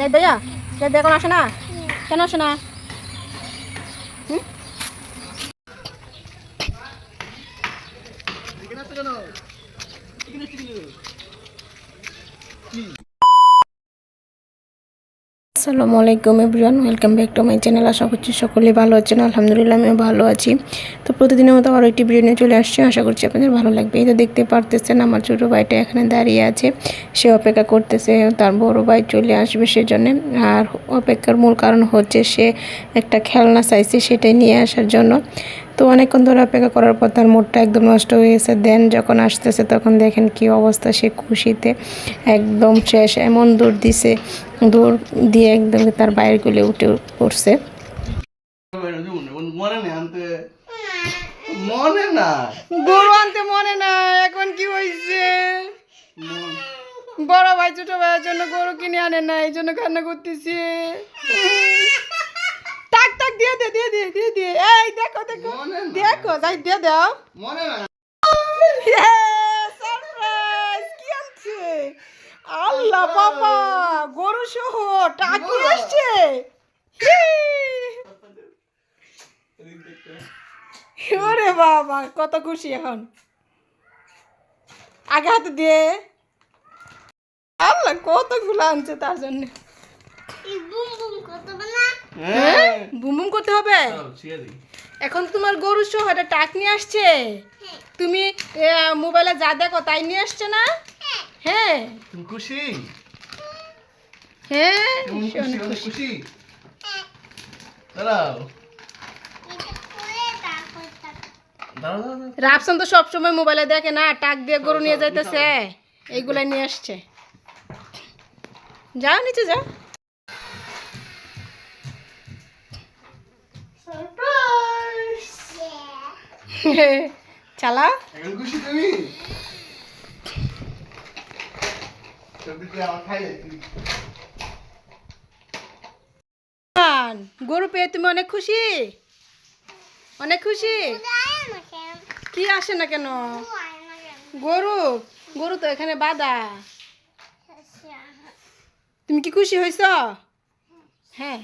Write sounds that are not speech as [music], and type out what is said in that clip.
যাই দয়া যাই দেখুন আসে না কেন আসে না হুম? আসসালামু আলাইকুম everyone, welcome back to my channel. আশা করছি সকলেই ভালো আছেন। আলহামদুলিল্লাহ, আমিও ভালো আছি। তো প্রতিদিনের মতো আরও একটি ভিডিও নিয়ে চলে আসছি। আশা করছি আপনাদের ভালো লাগবে। এই তো দেখতে পারতেছেন, আমার ছোটো ভাইটা এখানে দাঁড়িয়ে আছে। সে অপেক্ষা করতেছে, তার বড় ভাই চলে আসবে সেজন্য। আর অপেক্ষার মূল কারণ হচ্ছে, সে একটা খেলনা চাইছে সেটাই নিয়ে আসার জন্য। তো অনেকক্ষণ ধরে অপেক্ষা করার পর তার মুডটা একদম নষ্ট হয়ে গেছে। দেন যখন আসতেছে তখন দেখেন কি অবস্থা সে খুশিতে একদম শেষ এমন দৌড় দিছে দৌড় দিয়ে একদম তার বাইরে গুলে উঠে পড়ছে। মনে মনে না। গরু আনতে মনে না এখন কি হয়েছে বড় ভাই ছোট ভাইয়ের জন্য গরু কিনে আনে না এই জন্য কান্না করতেছি। টাক দিয়ে দে দে দে। এই দেখো দেখো। দেখো যাই দিয়ে দাও। মনে না সারপ্রাইজ কি আনছে? আল্লাহ বাবা গরু সহ টাকি আসছে। ওরে বাবা কত খুশি এখন। আগে হাতে দিয়ে আল্লাহ কতগুলো আনছে তার জন্য। হ্যাঁ? বুম বুম করতে হবে। এখন তোমার গরু সহ একটা টাক নিয়ে আসছে। তুমি মোবাইলে যা দেখো তাই নিয়ে আসছে না? হ্যাঁ। তুমি খুশি? হ্যাঁ। খুশি দাঁড়াও। রাফসান তো সবসময় মোবাইলে দেখে না টাক দিয়ে গরু নিয়ে যাইতেছে। এইগুলা নিয়ে আসছে। যাও নিচে যাও। [laughs] চালা। গরু পেয়ে তুমি অনেক খুশি? অনেক খুশি? কি আসে না কেন? গরু গরু তো এখানে বাধা। তুমি কি খুশি হয়েছ? হ্যাঁ।